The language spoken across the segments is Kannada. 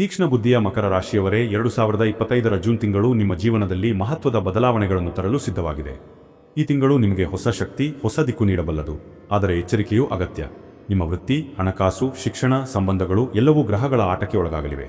ತೀಕ್ಷ್ಣ ಬುದ್ಧಿಯ ಮಕರ ರಾಶಿಯವರೇ, ಎರಡು ಸಾವಿರದ ಇಪ್ಪತ್ತೈದರ ಜೂನ್ ತಿಂಗಳು ನಿಮ್ಮ ಜೀವನದಲ್ಲಿ ಮಹತ್ವದ ಬದಲಾವಣೆಗಳನ್ನು ತರಲು ಸಿದ್ಧವಾಗಿದೆ. ಈ ತಿಂಗಳು ನಿಮಗೆ ಹೊಸ ಶಕ್ತಿ, ಹೊಸ ದಿಕ್ಕು ನೀಡಬಲ್ಲದು. ಆದರೆ ಎಚ್ಚರಿಕೆಯೂ ಅಗತ್ಯ. ನಿಮ್ಮ ವೃತ್ತಿ, ಹಣಕಾಸು, ಶಿಕ್ಷಣ, ಸಂಬಂಧಗಳು ಎಲ್ಲವೂ ಗ್ರಹಗಳ ಆಟಕ್ಕೆ ಒಳಗಾಗಲಿವೆ.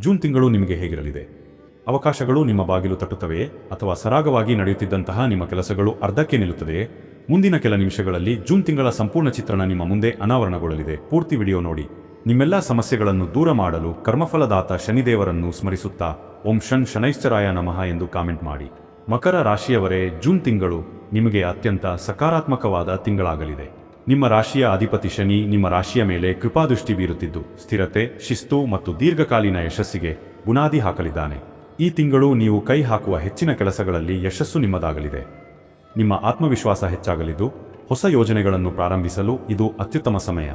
ಜೂನ್ ತಿಂಗಳು ನಿಮಗೆ ಹೇಗಿರಲಿದೆ? ಅವಕಾಶಗಳು ನಿಮ್ಮ ಬಾಗಿಲು ತಟ್ಟುತ್ತವೆಯೇ? ಅಥವಾ ಸರಾಗವಾಗಿ ನಡೆಯುತ್ತಿದ್ದಂತಹ ನಿಮ್ಮ ಕೆಲಸಗಳು ಅರ್ಧಕ್ಕೆ ನಿಲ್ಲುತ್ತದೆಯೇ? ಮುಂದಿನ ಕೆಲ ನಿಮಿಷಗಳಲ್ಲಿ ಜೂನ್ ತಿಂಗಳ ಸಂಪೂರ್ಣ ಚಿತ್ರಣ ನಿಮ್ಮ ಮುಂದೆ ಅನಾವರಣಗೊಳ್ಳಲಿದೆ. ಪೂರ್ತಿ ವಿಡಿಯೋ ನೋಡಿ. ನಿಮ್ಮೆಲ್ಲ ಸಮಸ್ಯೆಗಳನ್ನು ದೂರ ಮಾಡಲು ಕರ್ಮಫಲದಾತ ಶನಿದೇವರನ್ನು ಸ್ಮರಿಸುತ್ತಾ ಓಂ ಶನ್ ಶನೈಶ್ಚರಾಯ ನಮಃ ಎಂದು ಕಾಮೆಂಟ್ ಮಾಡಿ. ಮಕರ ರಾಶಿಯವರೇ, ಜೂನ್ ತಿಂಗಳು ನಿಮಗೆ ಅತ್ಯಂತ ಸಕಾರಾತ್ಮಕವಾದ ತಿಂಗಳಾಗಲಿದೆ. ನಿಮ್ಮ ರಾಶಿಯ ಅಧಿಪತಿ ಶನಿ ನಿಮ್ಮ ರಾಶಿಯ ಮೇಲೆ ಕೃಪಾದೃಷ್ಟಿ ಬೀರುತ್ತಿದ್ದು, ಸ್ಥಿರತೆ, ಶಿಸ್ತು ಮತ್ತು ದೀರ್ಘಕಾಲೀನ ಯಶಸ್ಸಿಗೆ ಬುನಾದಿ ಹಾಕಲಿದ್ದಾನೆ. ಈ ತಿಂಗಳು ನೀವು ಕೈ ಹಾಕುವ ಹೆಚ್ಚಿನ ಕೆಲಸಗಳಲ್ಲಿ ಯಶಸ್ಸು ನಿಮ್ಮದಾಗಲಿದೆ. ನಿಮ್ಮ ಆತ್ಮವಿಶ್ವಾಸ ಹೆಚ್ಚಾಗಲಿದ್ದು, ಹೊಸ ಯೋಜನೆಗಳನ್ನು ಪ್ರಾರಂಭಿಸಲು ಇದು ಅತ್ಯುತ್ತಮ ಸಮಯ.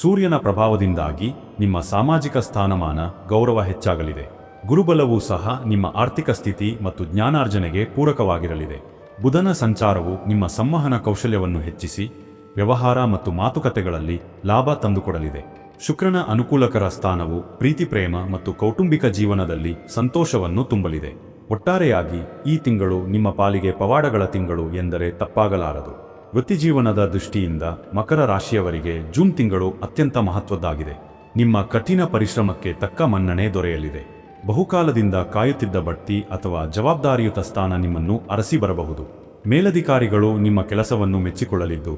ಸೂರ್ಯನ ಪ್ರಭಾವದಿಂದಾಗಿ ನಿಮ್ಮ ಸಾಮಾಜಿಕ ಸ್ಥಾನಮಾನ ಗೌರವ ಹೆಚ್ಚಾಗಲಿದೆ. ಗುರುಬಲವೂ ಸಹ ನಿಮ್ಮ ಆರ್ಥಿಕ ಸ್ಥಿತಿ ಮತ್ತು ಜ್ಞಾನಾರ್ಜನೆಗೆ ಪೂರಕವಾಗಿರಲಿದೆ. ಬುಧನ ಸಂಚಾರವು ನಿಮ್ಮ ಸಂವಹನ ಕೌಶಲ್ಯವನ್ನು ಹೆಚ್ಚಿಸಿ, ವ್ಯವಹಾರ ಮತ್ತು ಮಾತುಕತೆಗಳಲ್ಲಿ ಲಾಭ ತಂದುಕೊಡಲಿದೆ. ಶುಕ್ರನ ಅನುಕೂಲಕರ ಸ್ಥಾನವು ಪ್ರೀತಿ, ಪ್ರೇಮ ಮತ್ತು ಕೌಟುಂಬಿಕ ಜೀವನದಲ್ಲಿ ಸಂತೋಷವನ್ನು ತುಂಬಲಿದೆ. ಒಟ್ಟಾರೆಯಾಗಿ ಈ ತಿಂಗಳು ನಿಮ್ಮ ಪಾಲಿಗೆ ಪವಾಡಗಳ ತಿಂಗಳು ಎಂದರೆ ತಪ್ಪಾಗಲಾರದು. ವೃತ್ತಿಜೀವನದ ದೃಷ್ಟಿಯಿಂದ ಮಕರ ರಾಶಿಯವರಿಗೆ ಜೂನ್ ತಿಂಗಳು ಅತ್ಯಂತ ಮಹತ್ವದ್ದಾಗಿದೆ. ನಿಮ್ಮ ಕಠಿಣ ಪರಿಶ್ರಮಕ್ಕೆ ತಕ್ಕ ಮನ್ನಣೆ ದೊರೆಯಲಿದೆ. ಬಹುಕಾಲದಿಂದ ಕಾಯುತ್ತಿದ್ದ ಬಡ್ತಿ ಅಥವಾ ಜವಾಬ್ದಾರಿಯುತ ಸ್ಥಾನ ನಿಮ್ಮನ್ನು ಅರಸಿ ಬರಬಹುದು. ಮೇಲಧಿಕಾರಿಗಳು ನಿಮ್ಮ ಕೆಲಸವನ್ನು ಮೆಚ್ಚಿಕೊಳ್ಳಲಿದ್ದು,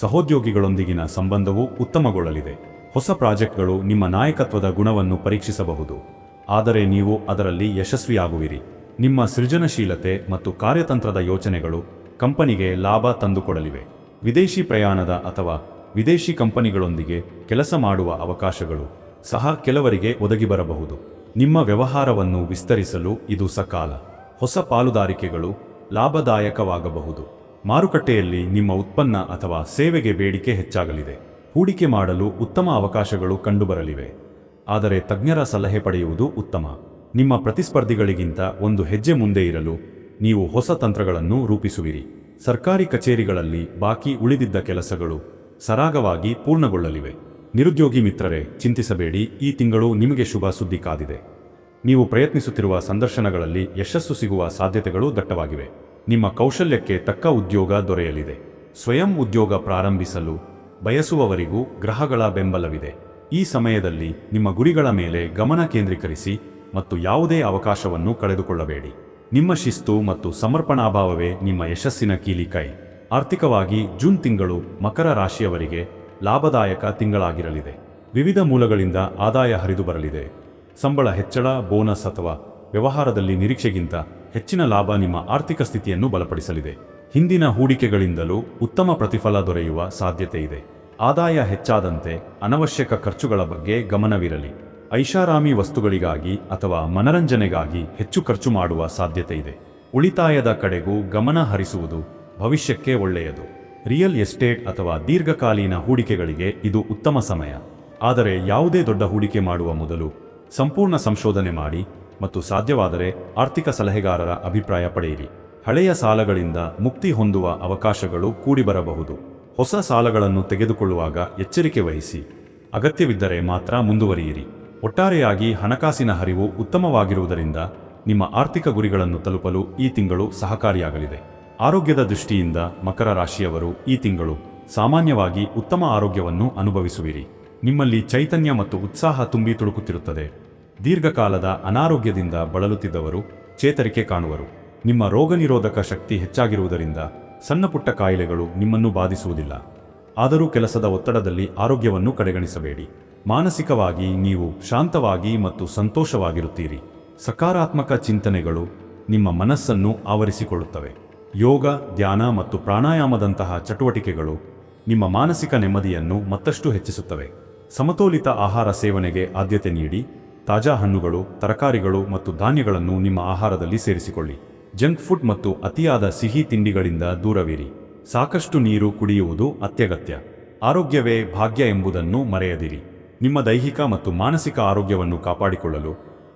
ಸಹೋದ್ಯೋಗಿಗಳೊಂದಿಗಿನ ಸಂಬಂಧವು ಉತ್ತಮಗೊಳ್ಳಲಿದೆ. ಹೊಸ ಪ್ರಾಜೆಕ್ಟ್ಗಳು ನಿಮ್ಮ ನಾಯಕತ್ವದ ಗುಣವನ್ನು ಪರೀಕ್ಷಿಸಬಹುದು. ಆದರೆ ನೀವು ಅದರಲ್ಲಿ ಯಶಸ್ವಿಯಾಗುವಿರಿ. ನಿಮ್ಮ ಸೃಜನಶೀಲತೆ ಮತ್ತು ಕಾರ್ಯತಂತ್ರದ ಯೋಚನೆಗಳು ಕಂಪನಿಗೆ ಲಾಭ ತಂದುಕೊಡಲಿವೆ. ವಿದೇಶಿ ಪ್ರಯಾಣದ ಅಥವಾ ವಿದೇಶಿ ಕಂಪನಿಗಳೊಂದಿಗೆ ಕೆಲಸ ಮಾಡುವ ಅವಕಾಶಗಳು ಸಹ ಕೆಲವರಿಗೆ ಒದಗಿ ಬರಬಹುದು. ನಿಮ್ಮ ವ್ಯವಹಾರವನ್ನು ವಿಸ್ತರಿಸಲು ಇದು ಸಕಾಲ. ಹೊಸ ಪಾಲುದಾರಿಕೆಗಳು ಲಾಭದಾಯಕವಾಗಬಹುದು. ಮಾರುಕಟ್ಟೆಯಲ್ಲಿ ನಿಮ್ಮ ಉತ್ಪನ್ನ ಅಥವಾ ಸೇವೆಗೆ ಬೇಡಿಕೆ ಹೆಚ್ಚಾಗಲಿದೆ. ಹೂಡಿಕೆ ಮಾಡಲು ಉತ್ತಮ ಅವಕಾಶಗಳು ಕಂಡುಬರಲಿವೆ. ಆದರೆ ತಜ್ಞರ ಸಲಹೆ ಪಡೆಯುವುದು ಉತ್ತಮ. ನಿಮ್ಮ ಪ್ರತಿಸ್ಪರ್ಧಿಗಳಿಗಿಂತ ಒಂದು ಹೆಜ್ಜೆ ಮುಂದೆ ಇರಲು ನೀವು ಹೊಸ ತಂತ್ರಗಳನ್ನು ರೂಪಿಸುವಿರಿ. ಸರ್ಕಾರಿ ಕಚೇರಿಗಳಲ್ಲಿ ಬಾಕಿ ಉಳಿದಿದ್ದ ಕೆಲಸಗಳು ಸರಾಗವಾಗಿ ಪೂರ್ಣಗೊಳ್ಳಲಿವೆ. ನಿರುದ್ಯೋಗಿ ಮಿತ್ರರೇ, ಚಿಂತಿಸಬೇಡಿ. ಈ ತಿಂಗಳು ನಿಮಗೆ ಶುಭ ಸುದ್ದಿ ಕಾದಿದೆ. ನೀವು ಪ್ರಯತ್ನಿಸುತ್ತಿರುವ ಸಂದರ್ಶನಗಳಲ್ಲಿ ಯಶಸ್ಸು ಸಿಗುವ ಸಾಧ್ಯತೆಗಳು ದಟ್ಟವಾಗಿವೆ. ನಿಮ್ಮ ಕೌಶಲ್ಯಕ್ಕೆ ತಕ್ಕ ಉದ್ಯೋಗ ದೊರೆಯಲಿದೆ. ಸ್ವಯಂ ಉದ್ಯೋಗ ಪ್ರಾರಂಭಿಸಲು ಬಯಸುವವರಿಗೂ ಗ್ರಹಗಳ ಬೆಂಬಲವಿದೆ. ಈ ಸಮಯದಲ್ಲಿ ನಿಮ್ಮ ಗುರಿಗಳ ಮೇಲೆ ಗಮನ ಕೇಂದ್ರೀಕರಿಸಿ ಮತ್ತು ಯಾವುದೇ ಅವಕಾಶವನ್ನು ಕಳೆದುಕೊಳ್ಳಬೇಡಿ. ನಿಮ್ಮ ಶಿಸ್ತು ಮತ್ತು ಸಮರ್ಪಣಾಭಾವವೇ ನಿಮ್ಮ ಯಶಸ್ಸಿನ ಕೀಲಿಕೈ. ಆರ್ಥಿಕವಾಗಿ ಜೂನ್ ತಿಂಗಳು ಮಕರ ರಾಶಿಯವರಿಗೆ ಲಾಭದಾಯಕ ತಿಂಗಳಾಗಿರಲಿದೆ. ವಿವಿಧ ಮೂಲಗಳಿಂದ ಆದಾಯ ಹರಿದು ಬರಲಿದೆ. ಸಂಬಳ ಹೆಚ್ಚಳ, ಬೋನಸ್ ಅಥವಾ ವ್ಯವಹಾರದಲ್ಲಿ ನಿರೀಕ್ಷೆಗಿಂತ ಹೆಚ್ಚಿನ ಲಾಭ ನಿಮ್ಮ ಆರ್ಥಿಕ ಸ್ಥಿತಿಯನ್ನು ಬಲಪಡಿಸಲಿದೆ. ಹಿಂದಿನ ಹೂಡಿಕೆಗಳಿಂದಲೂ ಉತ್ತಮ ಪ್ರತಿಫಲ ದೊರೆಯುವ ಸಾಧ್ಯತೆ ಇದೆ. ಆದಾಯ ಹೆಚ್ಚಾದಂತೆ ಅನವಶ್ಯಕ ಖರ್ಚುಗಳ ಬಗ್ಗೆ ಗಮನವಿರಲಿ. ಐಷಾರಾಮಿ ವಸ್ತುಗಳಿಗಾಗಿ ಅಥವಾ ಮನರಂಜನೆಗಾಗಿ ಹೆಚ್ಚು ಖರ್ಚು ಮಾಡುವ ಸಾಧ್ಯತೆ ಇದೆ. ಉಳಿತಾಯದ ಕಡೆಗೂ ಗಮನ ಹರಿಸುವುದು ಭವಿಷ್ಯಕ್ಕೆ ಒಳ್ಳೆಯದು. ರಿಯಲ್ ಎಸ್ಟೇಟ್ ಅಥವಾ ದೀರ್ಘಕಾಲೀನ ಹೂಡಿಕೆಗಳಿಗೆ ಇದು ಉತ್ತಮ ಸಮಯ. ಆದರೆ ಯಾವುದೇ ದೊಡ್ಡ ಹೂಡಿಕೆ ಮಾಡುವ ಮೊದಲು ಸಂಪೂರ್ಣ ಸಂಶೋಧನೆ ಮಾಡಿ ಮತ್ತು ಸಾಧ್ಯವಾದರೆ ಆರ್ಥಿಕ ಸಲಹೆಗಾರರ ಅಭಿಪ್ರಾಯ ಪಡೆಯಿರಿ. ಹಳೆಯ ಸಾಲಗಳಿಂದ ಮುಕ್ತಿ ಹೊಂದುವ ಅವಕಾಶಗಳು ಕೂಡಿಬರಬಹುದು. ಹೊಸ ಸಾಲಗಳನ್ನು ತೆಗೆದುಕೊಳ್ಳುವಾಗ ಎಚ್ಚರಿಕೆ ವಹಿಸಿ. ಅಗತ್ಯವಿದ್ದರೆ ಮಾತ್ರ ಮುಂದುವರಿಯಿರಿ. ಒಟ್ಟಾರೆಯಾಗಿ ಹಣಕಾಸಿನ ಹರಿವು ಉತ್ತಮವಾಗಿರುವುದರಿಂದ ನಿಮ್ಮ ಆರ್ಥಿಕ ಗುರಿಗಳನ್ನು ತಲುಪಲು ಈ ತಿಂಗಳು ಸಹಕಾರಿಯಾಗಲಿದೆ. ಆರೋಗ್ಯದ ದೃಷ್ಟಿಯಿಂದ ಮಕರ ರಾಶಿಯವರು ಈ ತಿಂಗಳು ಸಾಮಾನ್ಯವಾಗಿ ಉತ್ತಮ ಆರೋಗ್ಯವನ್ನು ಅನುಭವಿಸುವಿರಿ. ನಿಮ್ಮಲ್ಲಿ ಚೈತನ್ಯ ಮತ್ತು ಉತ್ಸಾಹ ತುಂಬಿ ತುಳುಕುತ್ತಿರುತ್ತದೆ. ದೀರ್ಘಕಾಲದ ಅನಾರೋಗ್ಯದಿಂದ ಬಳಲುತ್ತಿದ್ದವರು ಚೇತರಿಕೆ ಕಾಣುವರು. ನಿಮ್ಮ ರೋಗನಿರೋಧಕ ಶಕ್ತಿ ಹೆಚ್ಚಾಗಿರುವುದರಿಂದ ಸಣ್ಣಪುಟ್ಟ ಕಾಯಿಲೆಗಳು ನಿಮ್ಮನ್ನು ಬಾಧಿಸುವುದಿಲ್ಲ. ಆದರೂ ಕೆಲಸದ ಒತ್ತಡದಲ್ಲಿ ಆರೋಗ್ಯವನ್ನು ಕಡೆಗಣಿಸಬೇಡಿ. ಮಾನಸಿಕವಾಗಿ ನೀವು ಶಾಂತವಾಗಿ ಮತ್ತು ಸಂತೋಷವಾಗಿರುತ್ತೀರಿ. ಸಕಾರಾತ್ಮಕ ಚಿಂತನೆಗಳು ನಿಮ್ಮ ಮನಸ್ಸನ್ನು ಆವರಿಸಿಕೊಳ್ಳುತ್ತವೆ. ಯೋಗ, ಧ್ಯಾನ ಮತ್ತು ಪ್ರಾಣಾಯಾಮದಂತಹ ಚಟುವಟಿಕೆಗಳು ನಿಮ್ಮ ಮಾನಸಿಕ ನೆಮ್ಮದಿಯನ್ನು ಮತ್ತಷ್ಟು ಹೆಚ್ಚಿಸುತ್ತವೆ. ಸಮತೋಲಿತ ಆಹಾರ ಸೇವನೆಗೆ ಆದ್ಯತೆ ನೀಡಿ, ತಾಜಾ ಹಣ್ಣುಗಳು, ತರಕಾರಿಗಳು ಮತ್ತು ಧಾನ್ಯಗಳನ್ನು ನಿಮ್ಮ ಆಹಾರದಲ್ಲಿ ಸೇರಿಸಿಕೊಳ್ಳಿ. ಜಂಕ್ ಫುಡ್ ಮತ್ತು ಅತಿಯಾದ ಸಿಹಿ ತಿಂಡಿಗಳಿಂದ ದೂರವಿರಿ. ಸಾಕಷ್ಟು ನೀರು ಕುಡಿಯುವುದು ಅತ್ಯಗತ್ಯ. ಆರೋಗ್ಯವೇ ಭಾಗ್ಯ ಎಂಬುದನ್ನು ಮರೆಯದಿರಿ. ನಿಮ್ಮ ದೈಹಿಕ ಮತ್ತು ಮಾನಸಿಕ ಆರೋಗ್ಯವನ್ನು ಕಾಪಾಡಿಕೊಳ್ಳಲು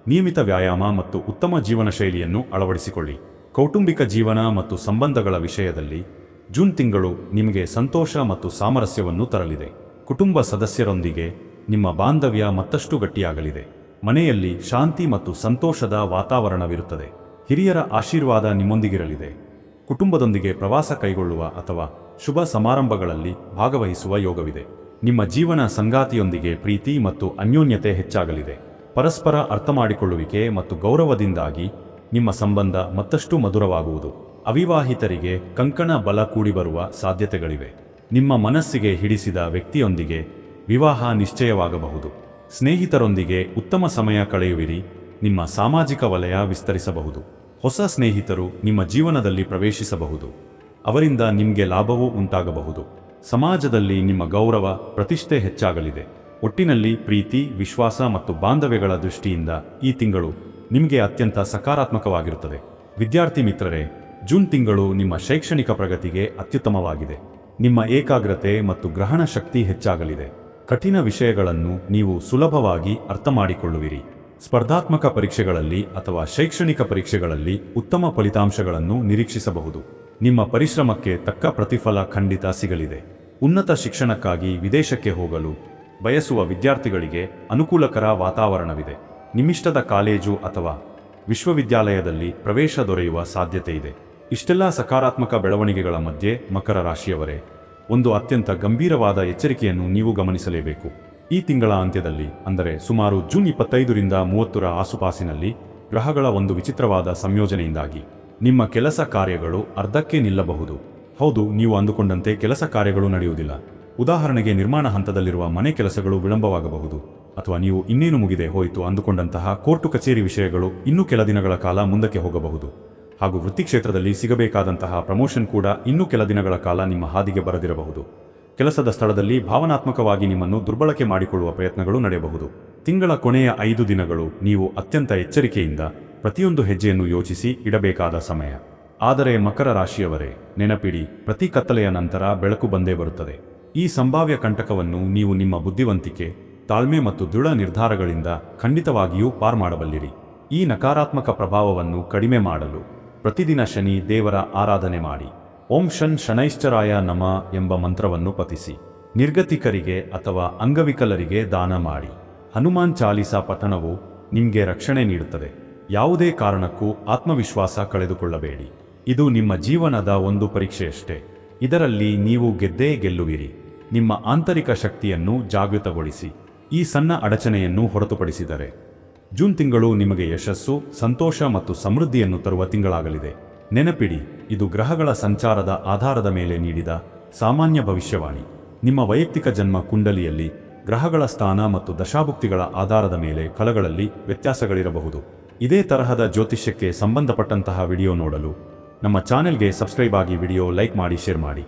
ನಿಯಮಿತ ವ್ಯಾಯಾಮ ಮತ್ತು ಉತ್ತಮ ಜೀವನ ಶೈಲಿಯನ್ನು ಅಳವಡಿಸಿಕೊಳ್ಳಿ. ಕೌಟುಂಬಿಕ ಜೀವನ ಮತ್ತು ಸಂಬಂಧಗಳ ವಿಷಯದಲ್ಲಿ ಜೂನ್ ತಿಂಗಳು ನಿಮಗೆ ಸಂತೋಷ ಮತ್ತು ಸಾಮರಸ್ಯವನ್ನು ತರಲಿದೆ. ಕುಟುಂಬ ಸದಸ್ಯರೊಂದಿಗೆ ನಿಮ್ಮ ಬಾಂಧವ್ಯ ಮತ್ತಷ್ಟು ಗಟ್ಟಿಯಾಗಲಿದೆ. ಮನೆಯಲ್ಲಿ ಶಾಂತಿ ಮತ್ತು ಸಂತೋಷದ ವಾತಾವರಣವಿರುತ್ತದೆ. ಹಿರಿಯರ ಆಶೀರ್ವಾದ ನಿಮ್ಮೊಂದಿಗಿರಲಿದೆ. ಕುಟುಂಬದೊಂದಿಗೆ ಪ್ರವಾಸ ಕೈಗೊಳ್ಳುವ ಅಥವಾ ಶುಭ ಸಮಾರಂಭಗಳಲ್ಲಿ ಭಾಗವಹಿಸುವ ಯೋಗವಿದೆ. ನಿಮ್ಮ ಜೀವನ ಸಂಗಾತಿಯೊಂದಿಗೆ ಪ್ರೀತಿ ಮತ್ತು ಅನ್ಯೋನ್ಯತೆ ಹೆಚ್ಚಾಗಲಿದೆ. ಪರಸ್ಪರ ಅರ್ಥಮಾಡಿಕೊಳ್ಳುವಿಕೆ ಮತ್ತು ಗೌರವದಿಂದಾಗಿ ನಿಮ್ಮ ಸಂಬಂಧ ಮತ್ತಷ್ಟು ಮಧುರವಾಗುವುದು. ಅವಿವಾಹಿತರಿಗೆ ಕಂಕಣ ಬಲ ಕೂಡಿಬರುವ ಸಾಧ್ಯತೆಗಳಿವೆ. ನಿಮ್ಮ ಮನಸ್ಸಿಗೆ ಹಿಡಿಸಿದ ವ್ಯಕ್ತಿಯೊಂದಿಗೆ ವಿವಾಹ ನಿಶ್ಚಯವಾಗಬಹುದು. ಸ್ನೇಹಿತರೊಂದಿಗೆ ಉತ್ತಮ ಸಮಯ ಕಳೆಯುವಿರಿ. ನಿಮ್ಮ ಸಾಮಾಜಿಕ ವಲಯ ವಿಸ್ತರಿಸಬಹುದು. ಹೊಸ ಸ್ನೇಹಿತರು ನಿಮ್ಮ ಜೀವನದಲ್ಲಿ ಪ್ರವೇಶಿಸಬಹುದು. ಅವರಿಂದ ನಿಮಗೆ ಲಾಭವೂ ಉಂಟಾಗಬಹುದು. ಸಮಾಜದಲ್ಲಿ ನಿಮ್ಮ ಗೌರವ, ಪ್ರತಿಷ್ಠೆ ಹೆಚ್ಚಾಗಲಿದೆ. ಒಟ್ಟಿನಲ್ಲಿ ಪ್ರೀತಿ, ವಿಶ್ವಾಸ ಮತ್ತು ಬಾಂಧವ್ಯಗಳ ದೃಷ್ಟಿಯಿಂದ ಈ ತಿಂಗಳು ನಿಮಗೆ ಅತ್ಯಂತ ಸಕಾರಾತ್ಮಕವಾಗಿರುತ್ತದೆ. ವಿದ್ಯಾರ್ಥಿ ಮಿತ್ರರೇ, ಜೂನ್ ತಿಂಗಳು ನಿಮ್ಮ ಶೈಕ್ಷಣಿಕ ಪ್ರಗತಿಗೆ ಅತ್ಯುತ್ತಮವಾಗಿದೆ. ನಿಮ್ಮ ಏಕಾಗ್ರತೆ ಮತ್ತು ಗ್ರಹಣ ಶಕ್ತಿ ಹೆಚ್ಚಾಗಲಿದೆ. ಕಠಿಣ ವಿಷಯಗಳನ್ನು ನೀವು ಸುಲಭವಾಗಿ ಅರ್ಥ ಮಾಡಿಕೊಳ್ಳುವಿರಿ ಸ್ಪರ್ಧಾತ್ಮಕ ಪರೀಕ್ಷೆಗಳಲ್ಲಿ ಅಥವಾ ಶೈಕ್ಷಣಿಕ ಪರೀಕ್ಷೆಗಳಲ್ಲಿ ಉತ್ತಮ ಫಲಿತಾಂಶಗಳನ್ನು ನಿರೀಕ್ಷಿಸಬಹುದು. ನಿಮ್ಮ ಪರಿಶ್ರಮಕ್ಕೆ ತಕ್ಕ ಪ್ರತಿಫಲ ಖಂಡಿತ ಸಿಗಲಿದೆ. ಉನ್ನತ ಶಿಕ್ಷಣಕ್ಕಾಗಿ ವಿದೇಶಕ್ಕೆ ಹೋಗಲು ಬಯಸುವ ವಿದ್ಯಾರ್ಥಿಗಳಿಗೆ ಅನುಕೂಲಕರ ವಾತಾವರಣವಿದೆ. ನಿಮ್ಮಿಷ್ಟದ ಕಾಲೇಜು ಅಥವಾ ವಿಶ್ವವಿದ್ಯಾಲಯದಲ್ಲಿ ಪ್ರವೇಶ ದೊರೆಯುವ ಸಾಧ್ಯತೆ ಇದೆ. ಇಷ್ಟೆಲ್ಲ ಸಕಾರಾತ್ಮಕ ಬೆಳವಣಿಗೆಗಳ ಮಧ್ಯೆ ಮಕರ ರಾಶಿಯವರೇ, ಒಂದು ಅತ್ಯಂತ ಗಂಭೀರವಾದ ಎಚ್ಚರಿಕೆಯನ್ನು ನೀವು ಗಮನಿಸಲೇಬೇಕು. ಈ ತಿಂಗಳ ಅಂತ್ಯದಲ್ಲಿ, ಅಂದರೆ ಸುಮಾರು ಜೂನ್ ಇಪ್ಪತ್ತೈದರಿಂದ ಮೂವತ್ತರ ಆಸುಪಾಸಿನಲ್ಲಿ, ಗ್ರಹಗಳ ಒಂದು ವಿಚಿತ್ರವಾದ ಸಂಯೋಜನೆಯಿಂದಾಗಿ ನಿಮ್ಮ ಕೆಲಸ ಕಾರ್ಯಗಳು ಅರ್ಧಕ್ಕೆ ನಿಲ್ಲಬಹುದು. ಹೌದು, ನೀವು ಅಂದುಕೊಂಡಂತೆ ಕೆಲಸ ಕಾರ್ಯಗಳು ನಡೆಯುವುದಿಲ್ಲ. ಉದಾಹರಣೆಗೆ ನಿರ್ಮಾಣ ಹಂತದಲ್ಲಿರುವ ಮನೆ ಕೆಲಸಗಳು ವಿಳಂಬವಾಗಬಹುದು. ಅಥವಾ ನೀವು ಇನ್ನೇನು ಮುಗಿದೆ ಹೋಯಿತು ಅಂದುಕೊಂಡಂತಹ ಕೋರ್ಟು ಕಚೇರಿ ವಿಷಯಗಳು ಇನ್ನೂ ಕೆಲ ದಿನಗಳ ಕಾಲ ಮುಂದಕ್ಕೆ ಹೋಗಬಹುದು. ಹಾಗೂ ವೃತ್ತಿ ಕ್ಷೇತ್ರದಲ್ಲಿ ಸಿಗಬೇಕಾದಂತಹ ಪ್ರಮೋಷನ್ ಕೂಡ ಇನ್ನೂ ಕೆಲ ದಿನಗಳ ಕಾಲ ನಿಮ್ಮ ಹಾದಿಗೆ ಬರದಿರಬಹುದು. ಕೆಲಸದ ಸ್ಥಳದಲ್ಲಿ ಭಾವನಾತ್ಮಕವಾಗಿ ನಿಮ್ಮನ್ನು ದುರ್ಬಳಕೆ ಮಾಡಿಕೊಳ್ಳುವ ಪ್ರಯತ್ನಗಳು ನಡೆಯಬಹುದು. ತಿಂಗಳ ಕೊನೆಯ ಐದು ದಿನಗಳು ನೀವು ಅತ್ಯಂತ ಎಚ್ಚರಿಕೆಯಿಂದ ಪ್ರತಿಯೊಂದು ಹೆಜ್ಜೆಯನ್ನು ಯೋಚಿಸಿ ಇಡಬೇಕಾದ ಸಮಯ. ಆದರೆ ಮಕರ ರಾಶಿಯವರೇ, ನೆನಪಿಡಿ, ಪ್ರತಿ ಕತ್ತಲೆಯ ನಂತರ ಬೆಳಕು ಬಂದೇ ಬರುತ್ತದೆ. ಈ ಸಂಭಾವ್ಯ ಕಂಟಕವನ್ನು ನೀವು ನಿಮ್ಮ ಬುದ್ಧಿವಂತಿಕೆ, ತಾಳ್ಮೆ ಮತ್ತು ದೃಢ ನಿರ್ಧಾರಗಳಿಂದ ಖಂಡಿತವಾಗಿಯೂ ಪಾರ್ ಮಾಡಬಲ್ಲಿರಿ. ಈ ನಕಾರಾತ್ಮಕ ಪ್ರಭಾವವನ್ನು ಕಡಿಮೆ ಮಾಡಲು ಪ್ರತಿದಿನ ಶನಿ ದೇವರ ಆರಾಧನೆ ಮಾಡಿ. ಓಂ ಶನ್ ಶನೈಶ್ಚರಾಯ ನಮ ಎಂಬ ಮಂತ್ರವನ್ನು ಪತಿಸಿ ನಿರ್ಗತಿಕರಿಗೆ ಅಥವಾ ಅಂಗವಿಕಲರಿಗೆ ದಾನ ಮಾಡಿ. ಹನುಮಾನ್ ಚಾಲಿಸಾ ಪತನವು ನಿಮಗೆ ರಕ್ಷಣೆ ನೀಡುತ್ತದೆ. ಯಾವುದೇ ಕಾರಣಕ್ಕೂ ಆತ್ಮವಿಶ್ವಾಸ ಕಳೆದುಕೊಳ್ಳಬೇಡಿ. ಇದು ನಿಮ್ಮ ಜೀವನದ ಒಂದು ಪರೀಕ್ಷೆಯಷ್ಟೇ. ಇದರಲ್ಲಿ ನೀವು ಗೆದ್ದೇ ಗೆಲ್ಲುವಿರಿ. ನಿಮ್ಮ ಆಂತರಿಕ ಶಕ್ತಿಯನ್ನು ಜಾಗೃತಗೊಳಿಸಿ. ಈ ಸಣ್ಣ ಅಡಚಣೆಯನ್ನು ಹೊರತುಪಡಿಸಿದರೆ. ಜೂನ್ ತಿಂಗಳು ನಿಮಗೆ ಯಶಸ್ಸು, ಸಂತೋಷ ಮತ್ತು ಸಮೃದ್ಧಿಯನ್ನು ತರುವ ತಿಂಗಳಾಗಲಿದೆ. ನೆನಪಿಡಿ, ಇದು ಗ್ರಹಗಳ ಸಂಚಾರದ ಆಧಾರದ ಮೇಲೆ ನೀಡಿದ ಸಾಮಾನ್ಯ ಭವಿಷ್ಯವಾಣಿ. ನಿಮ್ಮ ವೈಯಕ್ತಿಕ ಜನ್ಮ ಕುಂಡಲಿಯಲ್ಲಿ ಗ್ರಹಗಳ ಸ್ಥಾನ ಮತ್ತು ದಶಾಭುಕ್ತಿಗಳ ಆಧಾರದ ಮೇಲೆ ಕಲಗಳಲ್ಲಿ ವ್ಯತ್ಯಾಸಗಳಿರಬಹುದು. ಇದೇ ತರಹದ ಜ್ಯೋತಿಷ್ಯಕ್ಕೆ ಸಂಬಂಧಪಟ್ಟಂತಹ ವಿಡಿಯೋ ನೋಡಲು ನಮ್ಮ ಚಾನೆಲ್ಗೆ ಸಬ್ಸ್ಕ್ರೈಬ್ ಆಗಿ ವಿಡಿಯೋ ಲೈಕ್ ಮಾಡಿ, ಶೇರ್ ಮಾಡಿ.